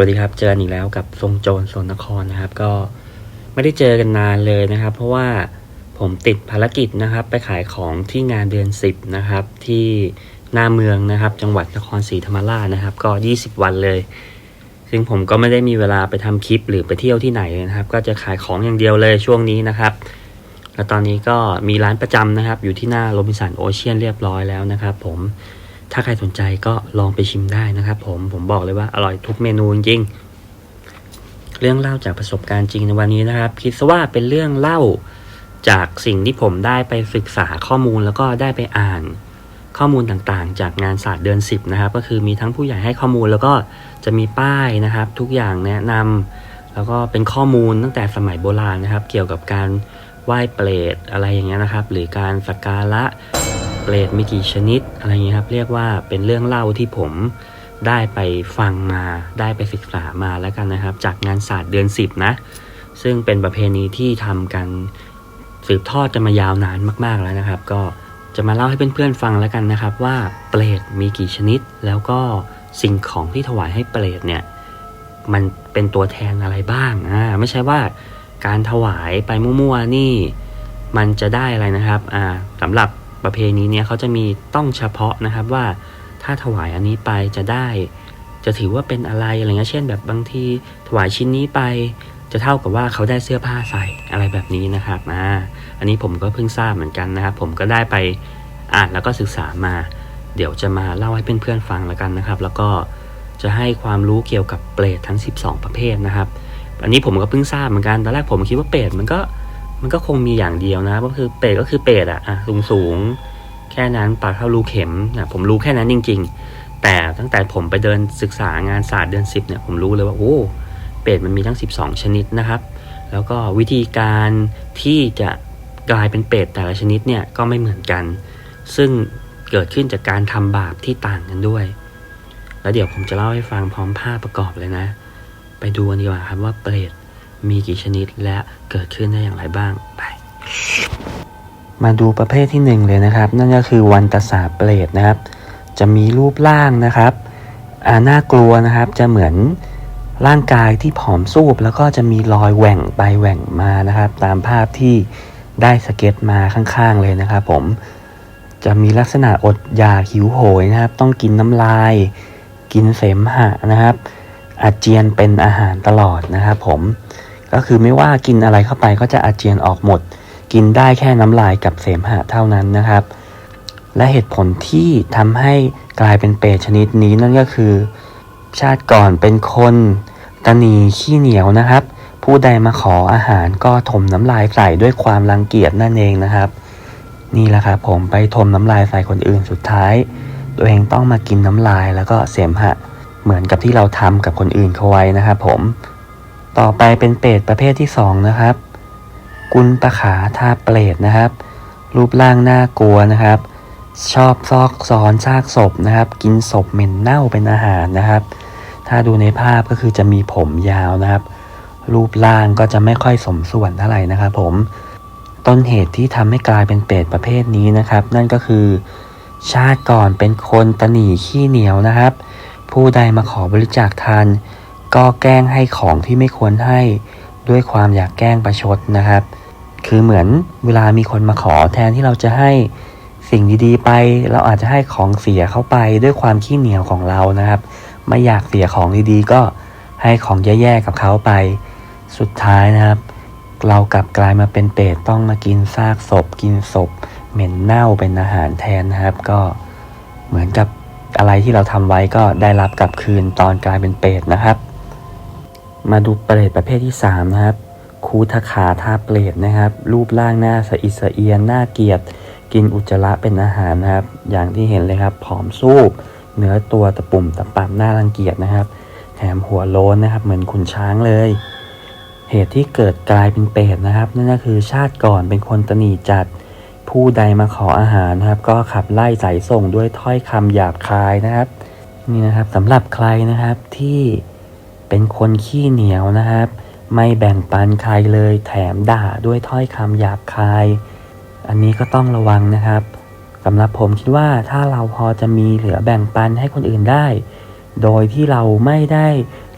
วัสดีครับ เจอกันอีกแล้วกับทรงโจรสนนครนะครับ ก็ไม่ได้เจอกันนานเลยนะครับ เพราะว่าผมติดภารกิจนะครับ ไปขายของที่งานเดือนสิบนะครับ ที่หน้าเมืองนะครับ จังหวัดนครศรีธรรมราชนะครับ ก็ 20 วันเลย ซึ่งผมก็ไม่ได้มีเวลาไปทำคลิปหรือไปเที่ยวที่ไหนนะครับ ก็จะขายของอย่างเดียวเลยช่วงนี้นะครับ แล้วตอนนี้ก็มีร้านประจำนะครับ อยู่ที่หน้าโรบินสันโอเชียนเรียบร้อยแล้วนะครับ ผม ถ้าใครสนใจก็ลองไปชิมได้นะครับผมผมบอกเลยว่าอร่อยทุกเมนูจริง เรื่องเล่าจากประสบการณ์จริงในวันนี้นะครับ คิดซะว่าเป็นเรื่องเล่าจากสิ่งที่ผมได้ไปศึกษาข้อมูลแล้วก็ได้ไปอ่านข้อมูลต่างๆ จากงานศาสตร์เดือนสิบนะครับ ก็คือมีทั้งผู้ใหญ่ให้ข้อมูลแล้วก็จะมีป้ายนะครับ ทุกอย่างแนะนำแล้วก็เป็นข้อมูลตั้งแต่สมัยโบราณนะครับ เกี่ยวกับการไหว้เปรตอะไรอย่างเงี้ยนะครับ หรือการสักการะ เปรตมีกี่ชนิดอะไรอย่างเงี้ยครับ เรียกว่าเป็นเรื่องเล่าที่ผมได้ไปฟังมาได้ไปศึกษามาแล้วกันนะครับ จากงานศาสตร์เดือนสิบนะ ซึ่งเป็นประเพณีที่ทำกันสืบทอดกันมายาวนานมากๆแล้วนะครับ ก็จะมาเล่าให้เพื่อนๆฟังแล้วกันนะครับ ว่าเปรตมีกี่ชนิด แล้วก็สิ่งของที่ถวายให้เปรตเนี่ยมันเป็นตัวแทนอะไรบ้างอ่าไม่ใช่ว่าการถวายไปมั่วๆนี่ มันจะได้อะไรนะครับอ่าสำหรับ ประเพณีเนี้ยเขาจะมีต้องเฉพาะนะครับว่าถ้าถวายอันนี้ไปจะได้ จะถือว่าเป็นอะไรอะไรเงี้ยเช่น แบบบางทีถวายชิ้นนี้ไป จะเท่ากับว่าเขาได้เสื้อผ้าใส่อะไรแบบนี้นะครับอ่าอันนี้ผมก็เพิ่งทราบเหมือนกันนะครับ ผมก็ได้ไปอ่านแล้วก็ศึกษามา เดี๋ยวจะมาเล่าให้เพื่อนๆฟังแล้วกันนะครับ แล้วก็จะให้ความรู้เกี่ยวกับเปรตทั้ง 12 ประเภทนะครับ อันนี้ผมก็เพิ่งทราบเหมือนกันตอนแรกผมคิดว่าเปรตมันก็ มันก็คงมีอย่างเดียวนะก็คือเปรตก็คือเปรตอะอะสูงสูงแค่นั้นปากเท่ารูเข็มนะผมรู้แค่นั้นจริง ๆ แต่ตั้งแต่ผมไปเดินศึกษางานศาสตร์เดือนสิบเนี่ยผมรู้เลยว่าโอ้เปรตมันมีทั้ง 12 ชนิดนะครับ แล้วก็วิธีการที่จะกลายเป็นเปรตแต่ละชนิดเนี่ยก็ไม่เหมือนกัน ซึ่งเกิดขึ้นจากการทำบาปที่ต่างกันด้วย แล้วเดี๋ยวผมจะเล่าให้ฟังพร้อมภาพประกอบเลยนะ ไปดูกันดีกว่าครับว่าเปรต มีกี่ชนิดและเกิดขึ้นได้อย่างไรบ้างไป มาดูประเภทที่หนึ่งเลยนะครับ นั่นก็คือวันตสาเปรตนะครับ จะมีรูปร่างนะครับอ่าน่ากลัวนะครับจะเหมือนร่างกายที่ผอมซูบแล้วก็จะมีรอยแหว่งไปแหว่งมานะครับ ตามภาพที่ได้สเก็ตมาข้างๆเลยนะครับ ผมจะมีลักษณะอดอยากหิวโหยนะครับ ต้องกินน้ำลาย กินเสมหะนะครับ อาเจียนเป็นอาหารตลอดนะครับ ผม ก็คือไม่ว่ากินอะไรเข้าไปก็จะอาเจียนออกหมด กินได้แค่น้ำลายกับเสมหะเท่านั้นนะครับ และเหตุผลที่ทำให้กลายเป็นเปรตชนิดนี้นั่นก็คือ ชาติก่อนเป็นคนตนีขี้เหนียวนะครับ ผู้ใดมาขออาหารก็ถมน้ำลายใส่ด้วยความรังเกียจนั่นเองนะครับ นี่แหละครับผมไปถมน้ำลายใส่คนอื่นสุดท้าย ตัวเองต้องมากินน้ำลายแล้วก็เสมหะ เหมือนกับที่เราทำกับคนอื่นเขาไว้นะครับผม ต่อไปเป็นเปรตประเภทที่สองนะครับ กุลตะขาทาเปรตนะครับ รูปร่างน่ากลัวนะครับ ชอบซอกซ้อนซากศพนะครับ กินศพเหม็นเน่าเป็นอาหารนะครับ ถ้าดูในภาพก็คือจะมีผมยาวนะครับ รูปร่างก็จะไม่ค่อยสมส่วนเท่าไหร่นะครับ ผมต้นเหตุที่ทำให้กลายเป็นเปรตประเภทนี้นะครับ นั่นก็คือชาติก่อนเป็นคนตะหนีขี้เหนียวนะครับ ผู้ใดมาขอบริจาคทาน ก็แกล้งให้ของที่ไม่ควรให้ด้วยความอยากแกล้งประชดนะครับ คือเหมือนเวลามีคนมาขอแทนที่เราจะให้สิ่งดีๆไป เราอาจจะให้ของเสียเข้าไปด้วยความขี้เหนียวของเรานะครับ ไม่อยากเสียของดีๆ ก็ให้ของแย่ๆกับเขาไป สุดท้ายนะครับ เรากลับกลายมาเป็นเปรตต้องมากินซากศพ กินศพ เหม็นเน่าเป็นอาหารแทนนะครับ ก็เหมือนกับอะไรที่เราทำไว้ก็ได้รับกลับคืนตอนกลายเป็นเปรตนะครับ มาดูเปรตประเภทที่ 3 นะครับ คูทขาทาเปรตนะครับ รูปร่างหน้าสะอิดสะเอียนหน้าเกียด กินอุจจาระเป็นอาหารนะครับ อย่างที่เห็นเลยครับ ผอมซูบเนื้อตัวตะปุ่มตะปับหน้ารังเกียจนะครับ แถมหัวโล้นนะครับ เหมือนขุนช้างเลย เหตุที่เกิดกลายเป็นเปรตนะครับ นั่นก็คือชาติก่อนเป็นคนตนีจัด ผู้ใดมาขออาหารนะครับ ก็ขับไล่ใส่ส่งด้วยถ้อยคำหยาบคายนะครับ นี่นะครับสำหรับใครนะครับที่ เป็นคนขี้เหนียวนะครับ ไม่แบ่งปันใครเลยแถมด่าด้วยถ้อยคำหยาบคาย อันนี้ก็ต้องระวังนะครับสำหรับผมคิดว่าถ้าเราพอจะมีเหลือแบ่งปันให้คนอื่นได้ โดยที่เราไม่ได้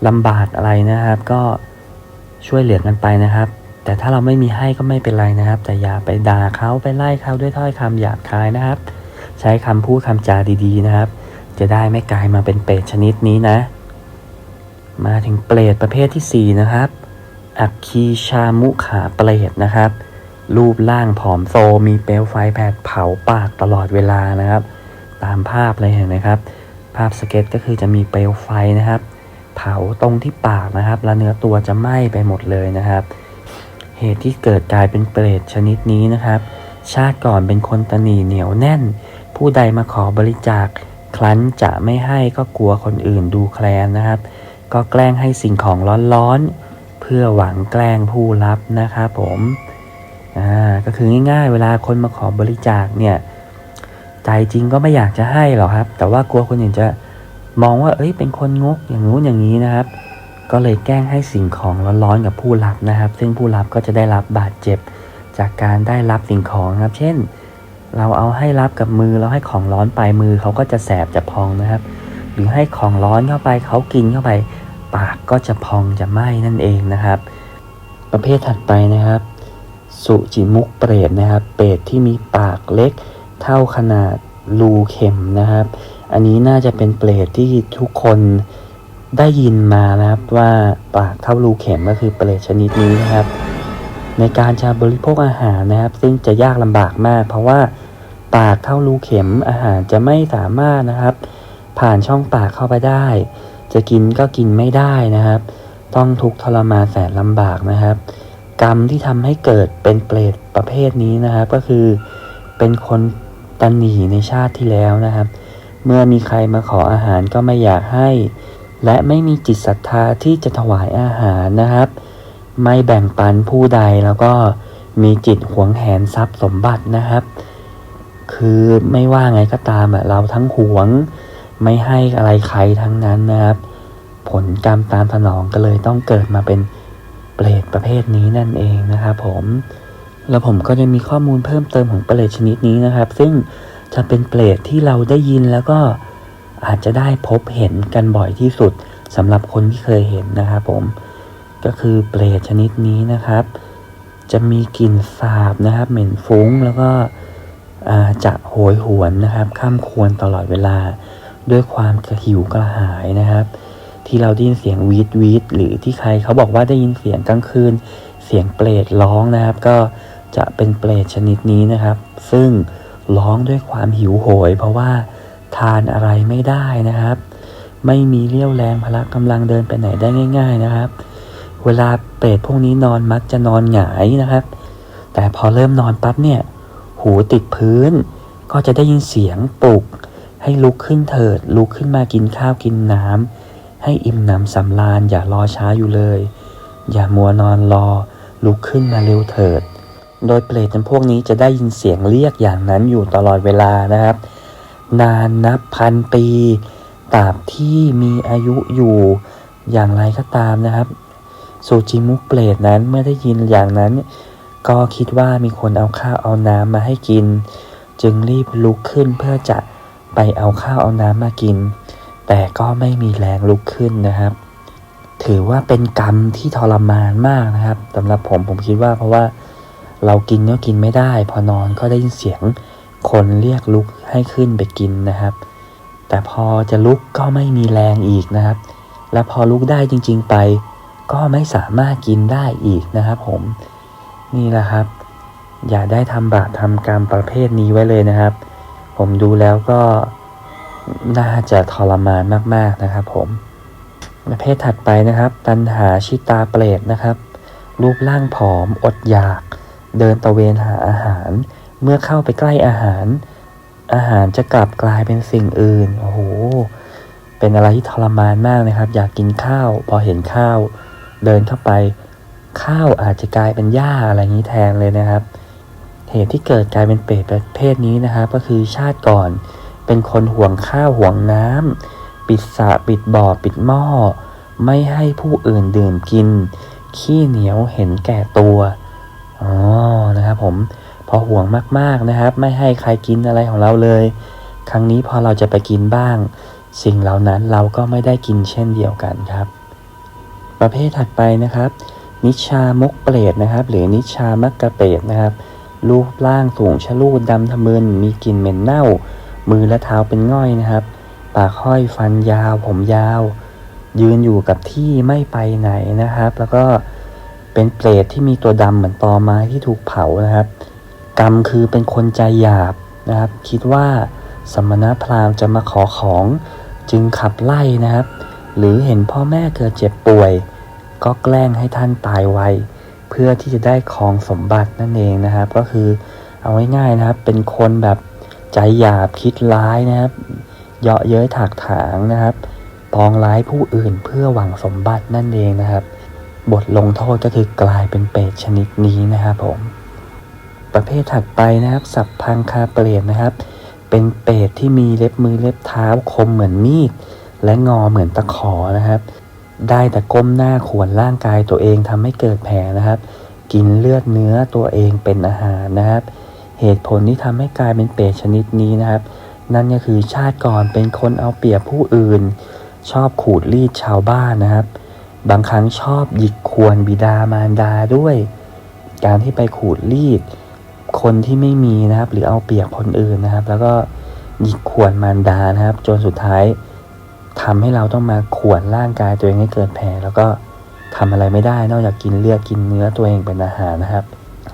ลำบากอะไรนะครับ ก็ช่วยเหลือกันไปนะครับ แต่ถ้าเราไม่มีให้ก็ไม่เป็นไรนะครับ แต่อย่าไปด่าเขาไปไล่เขาด้วยถ้อยคำหยาบคายนะครับ ใช้คำพูดคำจาดีๆนะครับ จะได้ไม่กลายมาเป็นเปรตชนิดนี้นะ มาถึงเปรตประเภทที่ 4 นะครับ อัคคีชามุขาเปรตนะครับ รูปร่างผอมโซมีเปลวไฟแผดเผาปากตลอดเวลานะครับ ตามภาพเลยเห็นไหมครับ ภาพสเก็ตก็คือจะมีเปลวไฟนะครับ เผาตรงที่ปากนะครับ และเนื้อตัวจะไหม้ไปหมดเลยนะครับ เหตุที่เกิดกลายเป็นเปรตชนิดนี้นะครับ ชาติก่อนเป็นคนตนีเหนียวแน่น ผู้ใดมาขอบริจาคครั้นจะไม่ให้ก็กลัวคนอื่นดูแคลนนะครับ ก็แกล้งให้สิ่งของร้อนๆ เพื่อหวังแกล้งผู้รับนะครับผมอ่าก็คือง่ายๆ เวลาคนมาขอบริจาคเนี่ยใจจริงก็ไม่อยากจะให้หรอกครับ แต่ว่ากลัวคนอื่นจะมองว่าเอ้ยเป็นคนงกอย่างนู้นอย่างนี้นะครับ ก็เลยแกล้งให้สิ่งของร้อนๆกับผู้รับนะครับ ซึ่งผู้รับก็จะได้รับบาดเจ็บจากการได้รับสิ่งของครับ เช่น เราเอาให้รับกับมือเราให้ของร้อนไปมือเขาก็จะแสบจะพองนะครับ หรือให้ของร้อนเข้าไปเขากินเข้าไป ปากก็จะพองจะไหม้นั่นเองนะครับ ประเภทถัดไปนะครับ สุจิมุกเปรตนะครับ เปรตที่มีปากเล็กเท่าขนาดรูเข็มนะครับ อันนี้น่าจะเป็นเปรตที่ทุกคนได้ยินมานะครับว่าปากเท่ารูเข็มก็คือเปรตชนิดนี้นะครับ ในการจะบริโภคอาหารนะครับ ซึ่งจะยากลำบากมาก เพราะว่าปากเท่ารูเข็มอาหารจะไม่สามารถนะครับ ผ่านช่องปากเข้าไปได้ จะกินก็กินไม่ได้นะครับ ต้องทุกข์ทรมานแสนลำบากนะครับ กรรมที่ทำให้เกิดเป็นเปรตประเภทนี้นะครับ ก็คือเป็นคนตันหนีในชาติที่แล้วนะครับ เมื่อมีใครมาขออาหารก็ไม่อยากให้ และไม่มีจิตศรัทธาที่จะถวายอาหารนะครับ ไม่แบ่งปันผู้ใดแล้วก็มีจิตหวงแหนทรัพย์สมบัตินะครับ คือไม่ว่าไงก็ตามเราทั้งหวง ไม่ให้อะไรใครทั้งนั้นนะครับ ผลกรรมตามสนองก็เลยต้องเกิดมาเป็นเปรตประเภทนี้นั่นเองนะครับผมแล้วผมก็จะมีข้อมูลเพิ่มเติมของเปรตชนิดนี้นะครับ ซึ่งจะเป็นเปรตที่เราได้ยินแล้วก็อาจจะได้พบเห็นกันบ่อยที่สุดสำหรับคนที่เคยเห็นนะครับผมก็คือเปรตชนิดนี้นะครับ จะมีกลิ่นสาบนะครับ เหม็นฟุ้งแล้วก็จะโหยหวนนะครับข้ามควรตลอดเวลา ด้วยความกระหิวกระหายนะครับ ที่เราได้ยินเสียงวีดวีดหรือที่ใครเขาบอกว่าได้ยินเสียงกลางคืน เสียงเปรตร้องนะครับ ก็จะเป็นเปรตชนิดนี้นะครับ ซึ่งร้องด้วยความหิวโหย เพราะว่าทานอะไรไม่ได้นะครับ ไม่มีเรี่ยวแรงพละกำลังเดินไปไหนได้ง่าย ๆนะครับ เวลาเปรตพวกนี้นอนมักจะนอนหงายนะครับ แต่พอเริ่มนอนปั๊บเนี่ย หูติดพื้นก็จะได้ยินเสียงปลุก ให้ลุกขึ้นเถิด ลุกขึ้นมากินข้าวกินน้ำ ให้อิ่มหนำสำราญอย่ารอช้าอยู่เลย อย่ามัวนอนรอ ลุกขึ้นมาเร็วเถิด โดยเปรตจำพวกนี้จะได้ยินเสียงเรียกอย่างนั้นอยู่ตลอดเวลานะครับ นานนับพันปีตราบที่มีอายุอยู่อย่างไรก็ตามนะครับสูจิมุกเปรตนั้นเมื่อได้ยินอย่างนั้น ก็คิดว่ามีคนเอาข้าวเอาน้ำมาให้กิน จึงรีบลุกขึ้นเพื่อจะ ไปเอาข้าวเอาน้ำมากิน แต่ก็ไม่มีแรงลุกขึ้นนะครับ ถือว่าเป็นกรรมที่ทรมานมากนะครับสำหรับผมผมคิดว่าเพราะว่าเรากินก็กินไม่ได้ พอนอนก็ได้ยินเสียงคนเรียกลุกให้ขึ้นไปกินนะครับ แต่พอจะลุกก็ไม่มีแรงอีกนะครับ และพอลุกได้จริง ๆไป ก็ไม่สามารถกินได้อีกนะครับ ผมนี่แหละครับ อย่าได้ทำบาปทำกรรมประเภทนี้ไว้เลยนะครับ ผมดูแล้วก็น่าจะทรมานมาก ๆ นะครับ ผมประเภทถัดไปนะครับ ตันหาชิตาเปรตนะครับ รูปร่างผอมอดอยาก เดินตะเวนหาอาหาร เมื่อเข้าไปใกล้อาหาร อาหารจะกลับกลายเป็นสิ่งอื่นโอ้โหเป็นอะไรที่ทรมานมากนะครับ อยากกินข้าว พอเห็นข้าว เดินเข้าไป ข้าวอาจจะกลายเป็นหญ้าอะไรอย่างนี้แทนเลยนะครับ เหตุที่เกิดกลายเป็นเปรตประเภทนี้นะครับ ก็คือชาติก่อน เป็นคนห่วงข้าวห่วงน้ำปิดสระปิดบ่อปิดหม้อ ไม่ให้ผู้อื่นดื่มกิน ขี้เหนียวเห็นแก่ตัวอ๋อนะครับผมพอห่วงมากๆนะครับ ไม่ให้ใครกินอะไรของเราเลย ครั้งนี้พอเราจะไปกินบ้าง สิ่งเหล่านั้นเราก็ไม่ได้กินเช่นเดียวกันครับ ประเภทถัดไปนะครับ นิชามกเปรตนะครับ หรือนิชามักกะเปรตนะครับ รูปร่างสูงชะลูดดำทะมึนมีกลิ่นเหม็นเน่า มือและเท้าเป็นง่อยนะครับ ปากห้อยฟันยาว ผมยาว ยืนอยู่กับที่ไม่ไปไหนนะครับ แล้วก็เป็นเปรตที่มีตัวดำเหมือนตอไม้ที่ถูกเผานะครับ กรรมคือเป็นคนใจหยาบนะครับ คิดว่าสมณพราหมณ์จะมาขอของจึงขับไล่นะครับ หรือเห็นพ่อแม่เกิดเจ็บป่วย ก็แกล้งให้ท่านตายไว เพื่อที่จะได้ครองสมบัตินั่นเองนะครับ ก็คือเอาง่ายๆนะครับ เป็นคนแบบใจหยาบคิดร้ายนะครับเยาะเย้ยถากถางนะครับปองร้ายผู้อื่นเพื่อหวังสมบัตินั่นเองนะครับ บทลงโทษก็คือกลายเป็นเปรตชนิดนี้นะครับผม ประเภทถัดไปนะครับ สับพังคาเปรตนะครับ เป็นเปรตที่มีเล็บมือเล็บเท้าคมเหมือนมีดและงอเหมือนตะขอนะครับ ได้แต่ก้มหน้าขวนร่างกายตัวเองทำให้เกิดแผลนะครับ กินเลือดเนื้อตัวเองเป็นอาหารนะครับ เหตุผลที่ทำให้กลายเป็นเปรตชนิดนี้นะครับ นั่นก็คือชาติก่อนเป็นคนเอาเปรียบผู้อื่น ชอบขูดรีดชาวบ้านนะครับ บางครั้งชอบหยิกควรบิดามารดาด้วย การที่ไปขูดรีด คนที่ไม่มีนะครับ หรือเอาเปรียบคนอื่นนะครับ แล้วก็หยิกขวนมารดานะครับ จนสุดท้าย ทำให้เราต้องมาขวนร่างกายตัวเองให้เกิดแผลแล้วก็ทำอะไรไม่ได้นอกจากกินเลือดกินเนื้อตัวเองเป็นอาหารนะครับ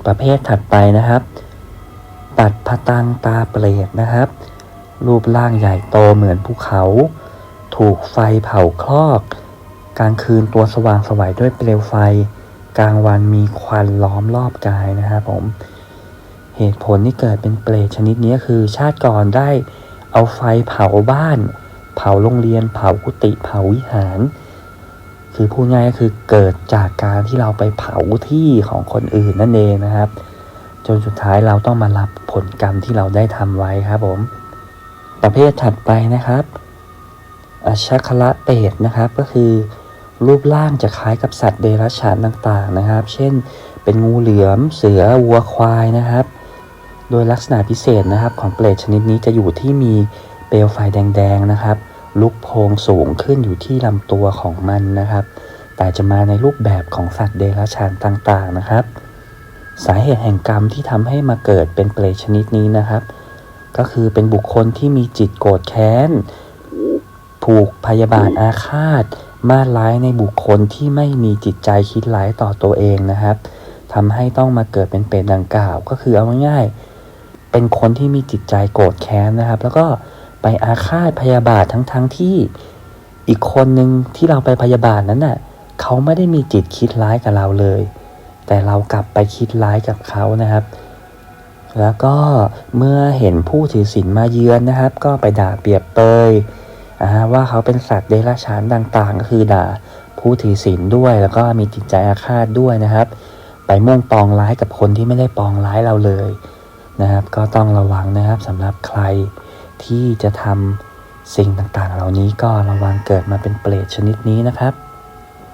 ประเภทถัดไปนะครับ ปัดพตังตาเปรตนะครับ รูปร่างใหญ่โตเหมือนภูเขา ถูกไฟเผาคลอกกลางคืนตัวสว่างสวัยด้วยเปลวไฟ กลางวันมีควันล้อมรอบกายนะครับผม เหตุผลที่เกิดเป็นเปรตชนิดนี้คือชาติก่อนได้เอาไฟเผาบ้าน เผาโรงเรียน เผากุฏิเผาวิหาร คือพูดง่ายก็คือเกิดจากการที่เราไปเผาที่ของคนอื่นนั่นเองนะครับ จนสุดท้ายเราต้องมารับผลกรรมที่เราได้ทำไว้ครับผม ประเภทถัดไปนะครับอชัคละเปรตนะครับก็คือ รูปร่างจะคล้ายกับสัตว์เดรัจฉานต่างๆนะครับ เช่น เป็นงูเหลือมเสือวัวควายนะครับ โดยลักษณะพิเศษนะครับของเปรตชนิดนี้จะอยู่ที่มี เปลวไฟแดงๆนะครับ ลุกโพงสูงขึ้นอยู่ที่ลำตัวของมันนะครับ แต่จะมาในรูปแบบของสัตว์เดรัจฉานต่างๆนะครับ สาเหตุแห่งกรรมที่ทำให้มาเกิดเป็นเปรตชนิดนี้นะครับ ก็คือเป็นบุคคลที่มีจิตโกรธแค้น ผูกพยาบาทอาฆาต มาร้ายในบุคคลที่ไม่มีจิตใจคิดร้ายต่อตัวเองนะครับทำให้ต้องมาเกิดเป็นเปรตดังกล่าว ก็คือเอาง่ายๆเป็นคนที่มีจิตใจโกรธแค้นนะครับ แล้วก็ ไปอาฆาตพยาบาททั้งๆทที่อีกคนหนึ่งที่เราไปพยาบาทนั้นน่ะเขาไม่ได้มีจิตคิดร้ายกับเราเลย แต่เรากลับไปคิดร้ายกับเขานะครับ แล้วก็เมื่อเห็นผู้ถือศีลมาเยือนนะครับ ก็ไปด่าเปรียบเปยว่าเขาเป็นสัตว์เดรัจฉานต่างๆ ก็คือด่าผู้ถือศีลด้วย แล้วก็มีจิตใจอาฆาตด้วยนะครับ ไปมุ่งปองร้ายกับคนที่ไม่ได้ปองร้ายเราเลยนะครับ ก็ต้องระวังนะครับสำหรับใคร ที่จะทำสิ่งต่างๆ เหล่านี้ก็ระวังเกิดมาเป็นเปรตชนิดนี้นะครับ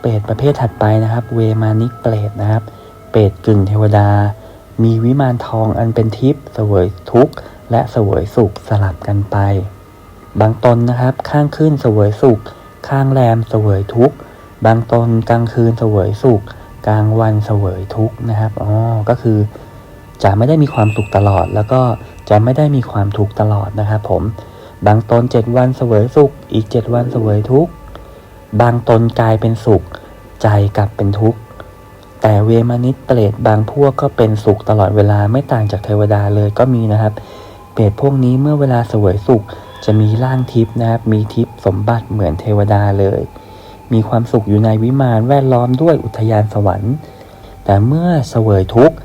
เปรตประเภทถัดไปนะครับ เวมานิกเปรตนะครับ เปรตกึ่งเทวดา มีวิมานทองอันเป็นทิพย์เสวยทุกข์ และเสวยสุขสลับกันไป บางตนนะครับ ข้างขึ้นเสวยสุข ข้างแรมเสวยทุกข์ บางตนกลางคืนเสวยสุข กลางวันเสวยทุกข์นะครับ อ๋อ ก็คือจะไม่ได้มีความสุขตลอดแล้วก็ จะไม่ได้มีความทุกตลอดนะครับผม บางตนเจ็ดวันเสวยสุข อีกเจ็ดวันเสวยทุกข์ บางตนกลายเป็นสุข ใจกลับเป็นทุกข์ แต่เวมานิตเปรตบางพวกก็เป็นสุขตลอดเวลาไม่ต่างจากเทวดาเลยก็มีนะครับ เปรตพวกนี้เมื่อเวลาเสวยสุข จะมีร่างทิพย์นะครับ มีทิพย์สมบัติเหมือนเทวดาเลย มีความสุขอยู่ในวิมานแวดล้อมด้วยอุทยานสวรรค์ แต่เมื่อเสวยทุกข์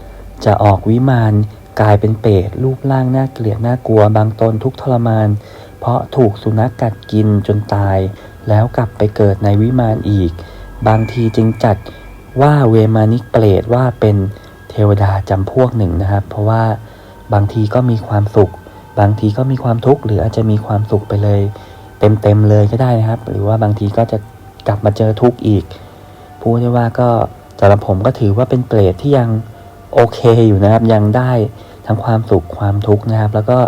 จะออกวิมาน กลายเป็นเปรตรูปร่างน่าเกลียดน่ากลัว บางตนทุกทรมาน เพราะถูกสุนัขกกัดกินจนตาย แล้วกลับไปเกิดในวิมานอีก บางทีจึงจัดว่าเวมานิกเปรตว่าเป็นเทวดาจำพวกหนึ่งนะครับ เพราะว่าบางทีก็มีความสุข บางทีก็มีความทุกข์หรืออาจจะมีความสุขไปเลย เต็มๆเลยก็ได้นะครับ หรือว่าบางทีก็จะกลับมาเจอทุกข์อีกพูดได้ว่าก็สำหรับผมก็ถือว่าเป็นเปรตที่ยังโอเคอยู่นะครับยังได้ ทั้งความสุขความทุกข์นะครับ แล้วก็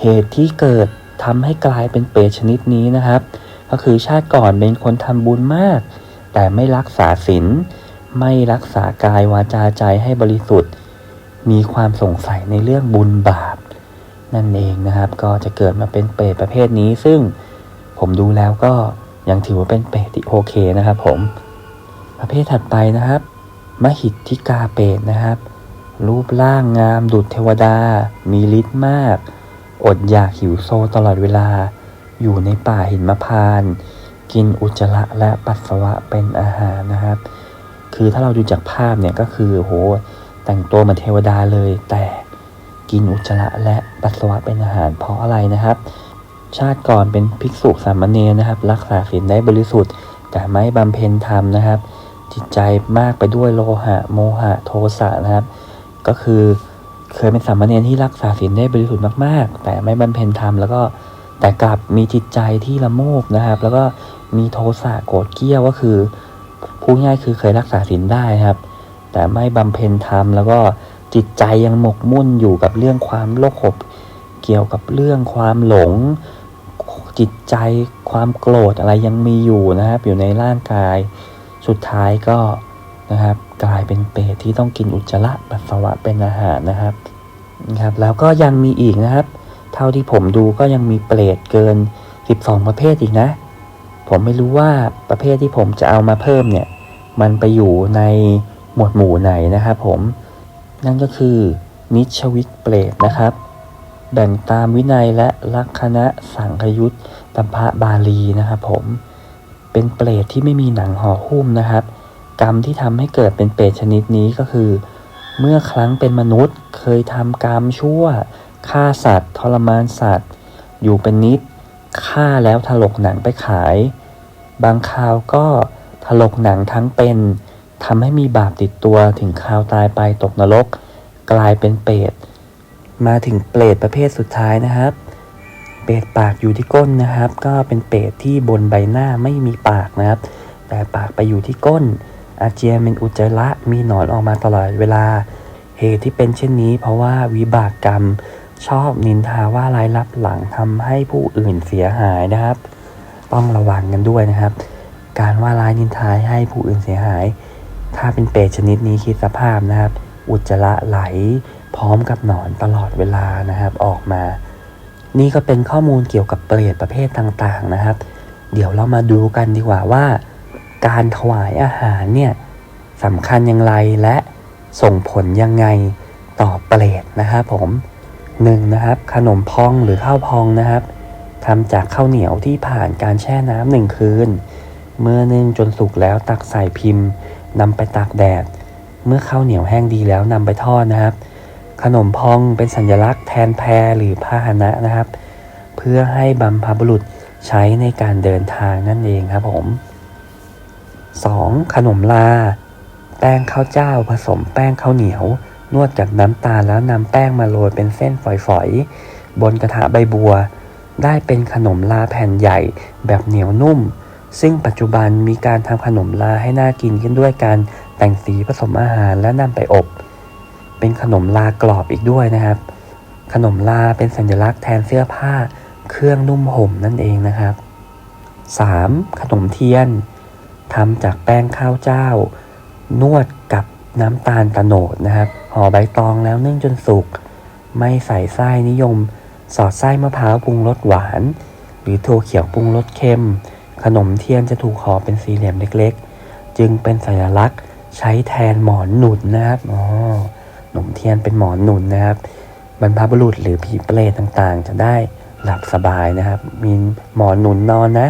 เหตุที่เกิดทำให้กลายเป็นเปรตชนิดนี้นะครับ ก็คือชาติก่อนเป็นคนทำบุญมาก แต่ไม่รักษาศีลไม่รักษากายวาจาใจให้บริสุทธิ์ มีความสงสัยในเรื่องบุญบาป นั่นเองนะครับ ก็จะเกิดมาเป็นเปรตประเภทนี้ ซึ่งผมดูแล้วก็ยังถือว่าเป็นเปรตที่โอเคนะครับ ผม ประเภทถัดไปนะครับ มหิทธิกาเปรตนะครับ รูปร่างงามดุจเทวดา มีฤทธิ์มาก อดอยากหิวโซตลอดเวลา อยู่ในป่าหินมะพาน กินอุจจาระและปัสสาวะเป็นอาหารนะครับ คือถ้าเราดูจากภาพเนี่ยก็คือโหแต่งตัวเหมือนเทวดาเลย แต่กินอุจจาระและปัสสาวะเป็นอาหารเพราะอะไรนะครับ ชาติก่อนเป็นภิกษุสามเณรนะครับ รักษาศีลได้บริสุทธิ์ แต่ไม่บำเพ็ญธรรมนะครับ จิตใจมากไปด้วยโลหะ โมหะโทสะนะครับ ก็คือเคยเป็นสามเณรที่รักษาศีลได้บริสุทธิ์มากๆ แต่ไม่บำเพ็ญธรรมแล้วก็แต่กลับมีจิตใจที่ละโมบนะครับ แล้วก็มีโทสะโกรธเกี้ยวก็คือพูดง่ายคือเคยรักษาศีลได้ครับ แต่ไม่บำเพ็ญธรรมแล้วก็จิตใจยังหมกมุ่นอยู่กับเรื่องความโลภเกี่ยวกับเรื่องความหลง จิตใจความโกรธอะไรยังมีอยู่นะครับ อยู่ในร่างกายสุดท้ายก็นะครับ กลายเป็นเปรตที่ต้องกินอุจจาระปัสสาวะเป็นอาหารนะครับนะครับ แล้วก็ยังมีอีกนะครับ เท่าที่ผมดูก็ยังมีเปรตเกิน 12 ประเภทอีกนะ ผมไม่รู้ว่าประเภทที่ผมจะเอามาเพิ่มเนี่ย มันไปอยู่ในหมวดหมู่ไหนนะครับผม นั่นก็คือนิชวิตเปรตนะครับ แบ่งตามวินัยและลักษณะสังคยุตตัมพะบาลีนะครับผม เป็นเปรตที่ไม่มีหนังห่อหุ้มนะครับ กรรมที่ทำให้เกิดเป็นเปรตชนิดนี้ก็คือ เมื่อครั้งเป็นมนุษย์เคยทำกรรมชั่วฆ่าสัตว์ ทรมานสัตว์ อยู่เป็นนิดฆ่าแล้วถลกหนังไปขาย บางคราวก็ถลกหนังทั้งเป็นทำให้มีบาปติดตัวถึงคราวตายไปตกนรก กลายเป็นเปรตมาถึงเปรตประเภทสุดท้ายนะครับ เปรตปากอยู่ที่ก้นนะครับ ก็เป็นเปรตที่บนใบหน้าไม่มีปากนะครับ แต่ปากไปอยู่ที่ก้น อาเจียนเป็นอุจจาระมีหนอนออกมาตลอดเวลา เหตุที่เป็นเช่นนี้ เพราะว่าวิบากกรรมชอบนินทาว่าร้ายลับหลังทำให้ผู้อื่นเสียหายนะครับ ต้องระวังกันด้วยนะครับ การว่าร้ายนินทาให้ผู้อื่นเสียหาย ถ้าเป็นเปรตชนิดนี้คิดสภาพนะครับ อุจจาระไหลพร้อมกับหนอนตลอดเวลานะครับออกมา นี่ก็เป็นข้อมูลเกี่ยวกับเปรตประเภทต่างๆนะครับ เดี๋ยวเรามาดูกันดีกว่าว่า การถวายอาหารเนี่ยสำคัญอย่างไรและส่งผลยังไงต่อเปรตนะครับผมหนึ่งนะครับ ขนมพองหรือข้าวพองนะครับทำจากข้าวเหนียวที่ผ่านการแช่น้ำหนึ่งคืน เมื่อนึ่งจนสุกแล้วตักใส่พิมพ์นำไปตากแดด เมื่อข้าวเหนียวแห้งดีแล้วนำไปทอดนะครับ ขนมพองเป็นสัญลักษณ์แทนแพรหรือพาหนะนะครับ เพื่อให้บรรพบุรุษใช้ในการเดินทางนั่นเองครับผม 2. ขนมลา แป้งข้าวเจ้า ผสมแป้งข้าวเหนียว นวดกับน้ำตาลแล้วนำแป้งมาโรยเป็นเส้นฝอยๆ บนกระทะใบบัว ได้เป็นขนมลาแผ่นใหญ่แบบเหนียวนุ่ม ซึ่งปัจจุบันมีการทำขนมลาให้น่ากินขึ้นด้วยการแต่งสีผสมอาหารและนำไปอบ เป็นขนมลากรอบอีกด้วยนะครับ ขนมลาเป็นสัญลักษณ์แทนเสื้อผ้า เครื่องนุ่มห่มนั่นเองนะครับ 3. ขนมเทียน ทำจากแป้งข้าวเจ้า นวดกับน้ำตาลตะโนดนะครับห่อใบตองแล้วนึ่งจนสุก ไม่ใส่ไส้นิยม สอดไส้มะพร้าวปรุงรสหวาน หรือถั่วเขียวปรุงรสเค็ม ขนมเทียนจะถูกห่อเป็นสี่เหลี่ยมเล็กๆ จึงเป็นสัญลักษณ์ใช้แทนหมอนหนุนนะครับอ๋อขนมเทียนเป็นหมอนหนุนนะครับบรรพบุรุษหรือผีเปรตต่างๆ จะได้หลับสบายนะครับ มีหมอนหนุนนอนนะ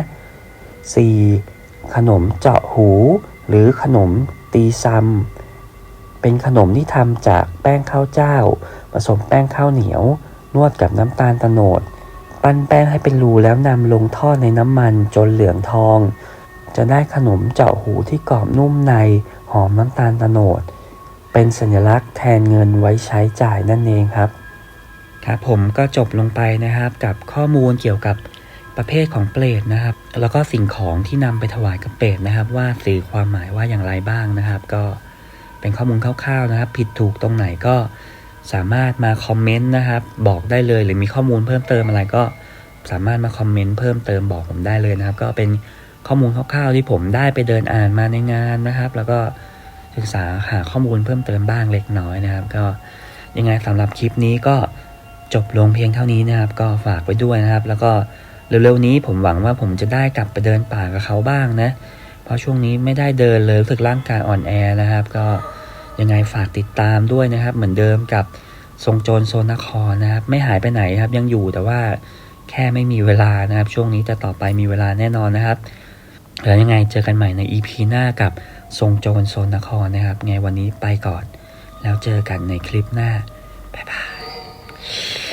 4. ขนมเจาะหู หรือขนมตีซัมเป็นขนมที่ทำจากแป้งข้าวเจ้า ผสมแป้งข้าวเหนียว นวดกับน้ำตาลตะโนด ปั้นแป้งให้เป็นรูแล้วนำลงทอดในน้ำมันจนเหลืองทอง จะได้ขนมเจาะหูที่กรอบนุ่มในหอมน้ำตาลตะโนด เป็นสัญลักษณ์แทนเงินไว้ใช้จ่ายนั่นเองครับ ครับผมก็จบลงไปนะครับกับข้อมูลเกี่ยวกับ ประเภทของเปรตนะครับ แล้วก็สิ่งของที่นำไปถวายกับเปรตนะครับ ว่าสื่อความหมายว่าอย่างไรบ้างนะครับ ก็เป็นข้อมูลคร่าวๆนะครับ ผิดถูกตรงไหนก็สามารถมาคอมเมนต์นะครับ บอกได้เลยหรือมีข้อมูลเพิ่มเติมอะไรก็สามารถมาคอมเมนต์เพิ่มเติมบอกผมได้เลยนะครับ ก็เป็นข้อมูลคร่าวๆที่ผมได้ไปเดินอ่านมาในงานนะครับ แล้วก็ศึกษาหาข้อมูลเพิ่มเติมบ้างเล็กน้อยนะครับ ก็ยังไงสำหรับคลิปนี้ก็จบลงเพียงเท่านี้นะครับ ก็ฝากไว้ด้วยนะครับ แล้วก็ เร็วๆนี้ผมหวังว่าผมจะได้กลับไปเดินป่ากับเขาบ้างนะ เพราะช่วงนี้ไม่ได้เดินเลยรู้สึกร่างกายอ่อนแอนะครับ ก็ยังไงฝากติดตามด้วยนะครับ เหมือนเดิมกับทรงโจรโซนนครนะครับ ไม่หายไปไหนครับ ยังอยู่แต่ว่าแค่ไม่มีเวลานะครับ ช่วงนี้แต่ต่อไปมีเวลาแน่นอนนะครับแล้วยังไงเจอกันใหม่ใน EP หน้ากับทรงโจรโซนนครนะครับ ไงวันนี้ไปก่อน แล้วเจอกันในคลิปหน้า บ๊ายบาย